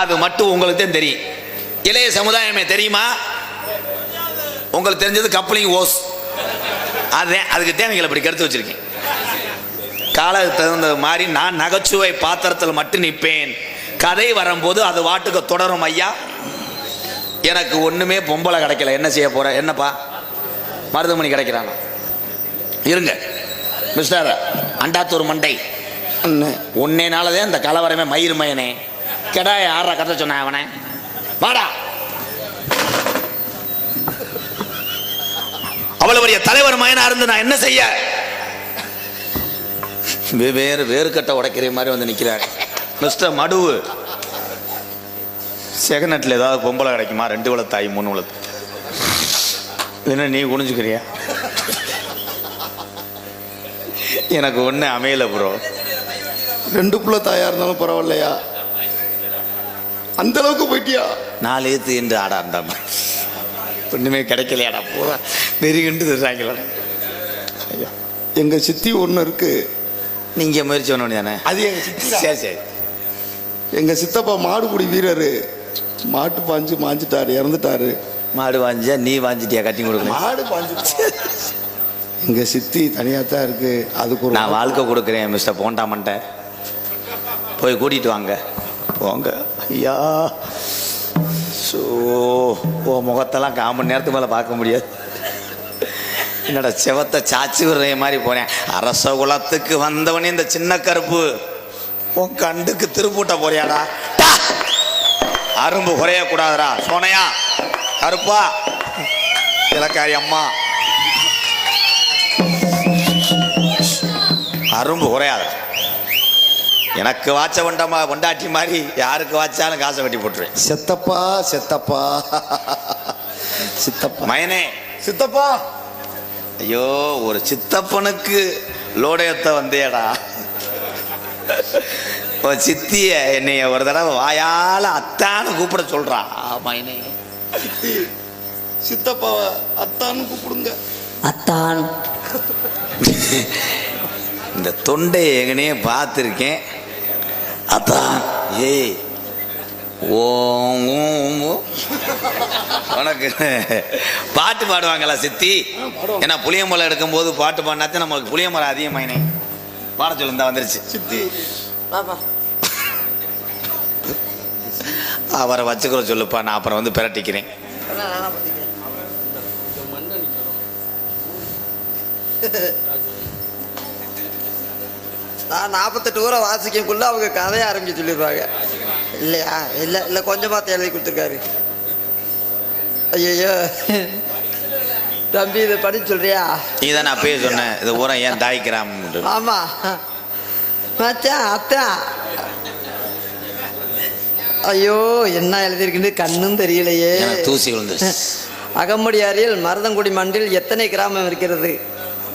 அது மட்டும் உங்களுக்கு தான் தெரியும். இளைய சமுதாயமே தெரியுமா? உங்களுக்கு தெரிஞ்சது கப்ளிங் ஓஸ் அதுதான் அதுக்கு தான் எங்களை இப்படி கருத்து வச்சிருக்கேன் காலத்துக்கு தகுந்த மாதிரி நான் நகைச்சுவை பாத்திரத்தில் மட்டும் நிற்பேன். கதை வரும்போது அது வாட்டுக்கு தொடரும் ஐயா. எனக்கு ஒண்ணுமே பொம்பளை கிடைக்கல. என்ன செய்ய போற? என்னப்பா? மருதமணி கிடைக்கிறாங்க இருங்க. மிஸ்டர் அண்டாத்தூர் மண்டை. அண்ணே. உன்னேனாலதான் இந்த கலவரமே மயிர் மயனே. கெடாய ஆறா கதை சொன்னேன் அவனை. வாடா. அவ்வளவு தலைவர் மயனா இருந்து நான் என்ன செய்ய? வே- வேறு வேறு கட்டை உடைக்கிற மாதிரி வந்து நிக்கிறாங்க மிஸ்டர் மடுவு. செகநட்டில் ஏதாவது பொம்பளை கிடைக்குமா? ரெண்டு வளத்தாய் மூணு வளத்து என்ன நீ குனிஞ்சுக்கிறியா? எனக்கு ஒன்று அமையல ப்ரோ ரெண்டு புள்ள தாயா இருந்தாலும் பரவாயில்லையா? அந்த அளவுக்கு போயிட்டியா? நாலு ஏத்து என்று ஆடா இருந்தாம ஒன்றுமே கிடைக்கலையாடா பூரா நெருகிண்டு தர்றாங்களா. ஐயா. எங்க சித்தி ஒண்ணு இருக்கு. நீங்கள் முயற்சி பண்ண தானே அது எங்க சித்தி சரி சரி. எங்க சித்தப்பா மாடுபிடி வீரரு. மாட்டு பாஞ்சு மாஞ்சிட்டாரு இறந்துட்டாரு. மாடு வாங்கியா நீ வாங்கிட்டியா கட்டி கொடுக்கணும். மாடு பாஞ்சு எங்க சித்தி தனியா தான் இருக்கு அதுக்கு நான் வாழ்க்கை கொடுக்குறேன் மிஸ்டர் போண்டாமன்ட்ட. போய் கூட்டிட்டு வாங்க. போங்க. ஐயா. ஸோ ஓ முகத்தெல்லாம் கால் மணி நேரத்துக்கு மேலே பார்க்க முடியாது. என்னடா செவத்தை சாச்சி விடுற மாதிரி போனேன். அரச குலத்துக்கு வந்தவனே இந்த சின்ன கருப்பு. உன் கண்டுக்கு திருப்பூட்ட போறியாடா. அரும்பு குறைய கூடாதுடா சோனையா கருப்பா. இலக்காரி அம்மா. அரும்பு குறையாத எனக்கு வாச்ச வண்டமா வண்டாட்டி மாதிரி யாருக்கு வாச்சாலும் காசை வெட்டி போட்டுருவேன். செத்தப்பா செத்தப்பா. சித்தப்பா. மயனே சித்தப்பா. ஐயோ ஒரு சித்தப்பனுக்கு லோடையத்தை வந்தேடா. உன் சித்திய என்னைய ஒரு தடவை வாயால அத்தான்னு கூப்பிட சொல்றா. மயனே சித்தி சித்தப்பாவை அத்தான்னு கூப்பிடுங்க. அத்தான். இந்த தொண்டை எங்கனே பார்த்துருக்கேன். அதான் ஏய். உனக்கு பாட்டு பாடுவாங்களா சித்தி? ஏன்னா புளியமலை எடுக்கும்போது பாட்டு பாடினாத்தான் நமக்கு புளியமலை அதிகமாயினே. பாட சொல்லு இந்த வந்துருச்சு. சித்தி அவரை வச்சுக்கிற சொல்லுப்பா நான் அப்புறம் வந்து பிரட்டிக்கிறேன். நான் நாற்பத்தெட்டு ஊரை வாசிக்கக்குள்ள அவங்க கதையை ஆரம்பிச்சு சொல்லிடுவாங்க இல்லையா? இல்லை இல்லை கொஞ்சமாக எழுதி கொடுத்துருக்காரு. ஐயோ தம்பி இதை படிச்சு சொல்றியா? நீ தானே அப்பயே சொன்னேன் இது ஊரா ஏன் தாய்க்கிறாம் ஆமா. மச்சான் அத்தான் ஐயோ என்ன எழுதியிருக்குன்னு கண்ணும் தெரியலையே. தூசி விழுந்துருச்சு. அகமுடியாரில் மருதங்குடி மண்டில் எத்தனை கிராமம் இருக்கிறது?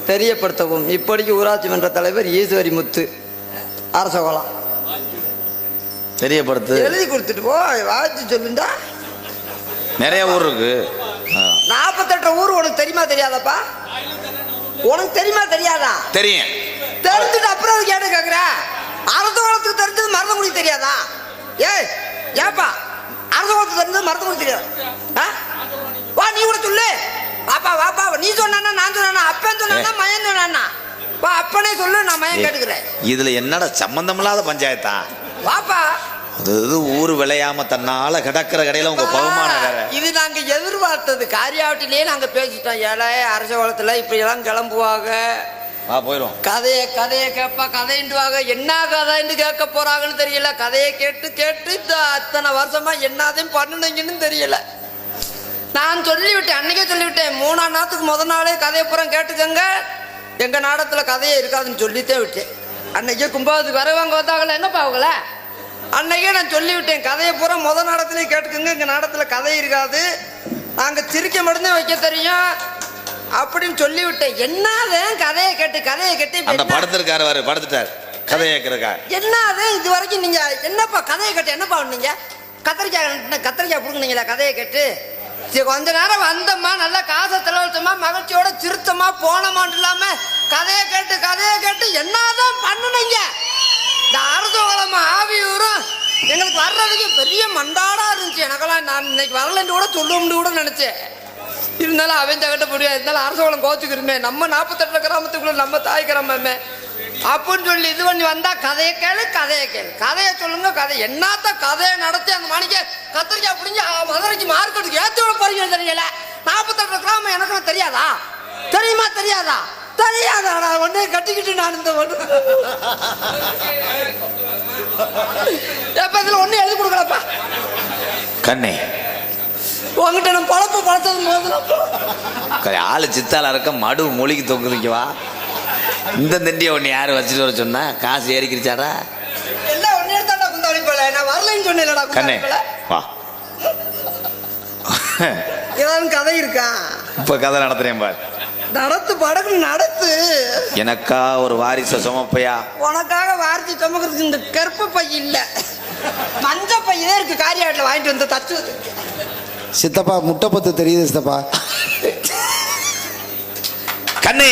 தெரியப்படுத்தவும். இப்படிக்கு ஊராட்சி மன்ற தலைவர் ஈஸ்வரி முத்து அரசகோலம் தெரியப்படுத்து. எழுதி கொடுத்துட்டு போ வாசி சொல்லுண்டா. நிறைய ஊர் இருக்கு. நாற்பத்தெட்டு ஊர் உனக்கு தெரியுமா தெரியாதாப்பா? உனக்கு தெரியுமா தெரியாதா? தெரியும். தெரிஞ்சுட்டு அப்புறம் அதுக்கு ஏன்னு கேட்குற அரசகுலத்துக்கு தெரிஞ்சது மருதங்குடி தெரியாதா? ஏய் ஏப்பா அரசகுலத்துக்கு தெரிஞ்சது மருதங்குடி தெரியாது? வா நீ கூட சொல்லு. வாப்பா வாப்பா நீ சொன்னானா நான் சொன்னானா? அப்பன் சொன்னானா மயன் சொன்னானா? வா அப்பனே சொல்லு நான் மயன் கேட்டுக்கிறேன். இதுல என்னடா சம்பந்தமில்லாத பஞ்சாயத்தா? வாப்பா. அது ஊர் விளையாம தன்னால கிடக்கிற கடையில உங்க பகுமானம் வேற. இது நாங்க எதிர்பார்த்தது. காரியாவட்டிலேயே நாங்க பேசிட்டோம். ஏழை அரச குலத்துல இப்படி எல்லாம் கிளம்புவாங்க. வா போயிரும். கதையை கதையை கேட்பா கதைன்ட்டுவாங்க என்ன கதைன்னு கேட்க போறாங்கன்னு தெரியல. கதையை கேட்டு கேட்டு அத்தனை வருஷமா என்னதையும் பண்ணுனீங்கன்னு தெரியல. நான் சொல்லிவிட்டேன் அன்னைக்கே சொல்லிவிட்டேன். மூணாம் நாத்துக்கு முத நாளே கதையை பூரா கேட்டுக்கங்க. எங்க நாடகத்துல கதையே இருக்காதுன்னு சொல்லித்தே விட்டேன். அன்னைக்கே கும்பாவதுக்கு வரவங்க வந்தாங்களே என்னப்பா அவங்கள? அன்னைக்கே நான் சொல்லிவிட்டேன் கதையை பூரா முத நாடகத்திலே கேட்டுக்கங்க எங்க நாடகத்துல கதை இருக்காது. நாங்க சிரிக்க மட்டும்தான் வைக்க தெரியும். அப்படின்னு சொல்லிவிட்டேன். என்னதான் கதையை கேட்டு கதையை கேட்டு அந்த படுத்திருக்காரு வாரு படுத்துட்டார். கதை கேட்கறக்கா என்னது இது வரைக்கும் நீங்க என்னப்பா கதையை கேட்டு என்னப்பா பண்ணீங்க? கத்திரிக்காய் கத்திரிக்காய் புடுங்குனீங்களா கதையை கேட்டு. கொஞ்ச நேரம் வந்தம்மா நல்லா காசை செலவழிச்சோமா மகிழ்ச்சியோட சிரிச்சோமா போனமான் இல்லாம கதையை கேட்டு கதையை கேட்டு என்னதான் பண்ணுனீங்க? இந்த அரசோகலமா ஆவியூரும் எங்களுக்கு வர்றதுக்கு பெரிய மண்டாடா இருந்துச்சு. எனக்கெல்லாம் நான் இன்னைக்கு வரலன்னு கூட சொல்லும்னு கூட நினைச்சேன். இருந்தாலும் அவன் தகட்ட முடியாது. இருந்தாலும் அரசோகலம் கோச்சுக்கிறமே நம்ம நாற்பத்தெட்டு கிராமத்துக்குள்ள நம்ம தாய் கிராமமே. அப்படின்னு சொல்லி இது பண்ணி வந்தா கதையை கேளு கதையை கேளு. கதையை சொல்லுங்க கதை. என்னத்த கதையை நடத்தி அந்த மணிக்கு கத்திரிக்காய் பிடிஞ்சி மதுரைக்கு மார்க்கெட்டுக்கு ஏற்றி விட போறீங்க தெரியல. நாற்பத்தெட்டு கிராமம் எனக்கு தெரியாதா? தெரியுமா தெரியாதா? தெரியாதாடா ஒன்னே கட்டிக்கிட்டு நான் இந்த ஒன்று எப்ப இதுல ஒண்ணு எழுதி கொடுக்கலப்பா? கண்ணே. உங்ககிட்ட நான் பழப்பு பழத்தது ஆளு சித்தால இருக்க மடு மொழிக்கு தொங்குதுங்க வா. இந்த தண்டியை ஒன்று யார் வச்சுட்டு வர சொன்னா? காசு சொன்னேன்லடா கண்ணே வா. ஏதாவது கதை இருக்கா? இப்போ கதை நடத்துறேன் பார். நடத்து படகு நடத்து. எனக்கா ஒரு வாரிசை சுமப்பையா? உனக்காக வார்த்தை சுமக்கிறதுக்கு இந்த கருப்பு பை இல்ல. மஞ்ச இருக்கு காரியாட்டில் வாங்கிட்டு வந்து தச்சு சித்தப்பா முட்டை பத்து தெரியுது சித்தப்பா. கண்ணே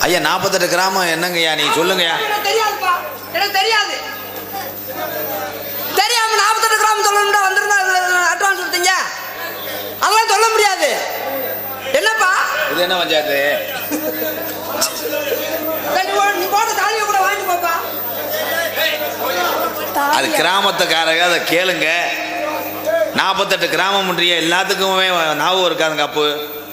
ஐயா நாற்பத்தெட்டு கிராமம் என்னங்கய்யா நீ சொல்லுங்கய்யா. எனக்கு தெரியாதுப்பா. எனக்கு தெரியாது. தெரியாம நாற்பத்தெட்டு கிராம் சொல்லணும்டா வந்திருந்தா அட்வான்ஸ் கொடுத்தீங்க? அதெல்லாம் சொல்ல முடியாது. என்னப்பா? இது என்ன பஞ்சாயத்து? நீ போ- நீ போட்ட தாலியை கூட வாங்கிட்டு போப்பா. அது கிராமத்துக்காரங்க அதை கேளுங்க. நாற்பத்தெட்டு கிராமம் முன்றிய எல்லாத்துக்குமே ஞாபகம் இருக்காதுங்க அப்பு.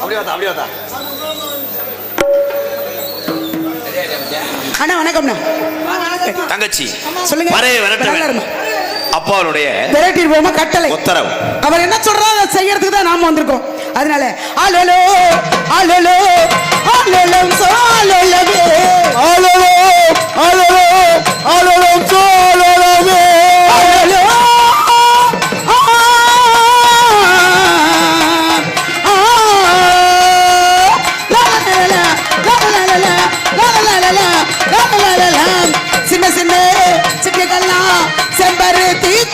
அப்படியே வாத்தா அப்படியே வாத்தா அண்ணா வணக்கம்ண்ணா. தங்கச்சி சொல்லுங்க. வரே நல்லா வரட்டும். அப்பாவுடைய விரட்டிட்டு போமா கட்டளை. உத்தரவு. அவர் என்ன சொல்றாரோ அதை செய்யறதுக்கு தான் நாம வந்திருக்கோம். அதனால ஆலோலோ ஆலோலோ ஆலோலம் சோலோலவே ஆலோலோ ஆலோலோ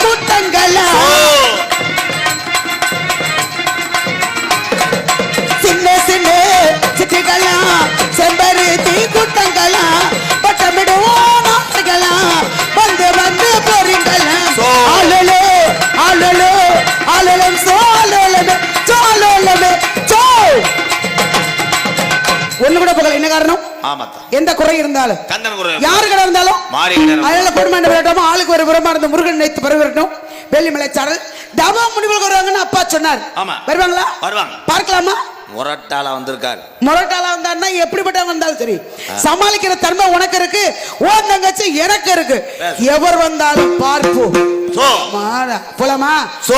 கூட்டங்களா? சின்ன சின்ன சிட்டுகளா செம்பருத்தி கூட்டங்களா பட்டமிடுவோம் நாட்டுகளா வந்து வந்து போறீங்களா. ஆளுலோ ஆளுலோ ஆளுலம் காரணம்? ஆமாத்தா. எந்த குறை இருந்தாலும். கந்தன் யாரு கடை இருந்தாலும். மாறி. அதனால குடும்பம் விரட்டாம ஆளுக்கு ஒரு புறமா இருந்த முருகன் நினைத்து பரவிரட்டும். வெள்ளிமலை சாரல். தவா முடிவுகள் வருவாங்கன்னு அப்பா சொன்னார். ஆமா. வருவாங்களா? வருவாங்க. பார்க்கலாமா? முரட்டாளா வந்திருக்காரு. முரட்டாளா வந்தாருன்னா எப்படிப்பட்டவங்க வந்தாலும் சரி. சமாளிக்கிற தன்மை உனக்கு இருக்கு ஓ தங்கச்சி எனக்கு இருக்கு. எவர் வந்தாலும் பார்ப்போம். போலாமா? சோ.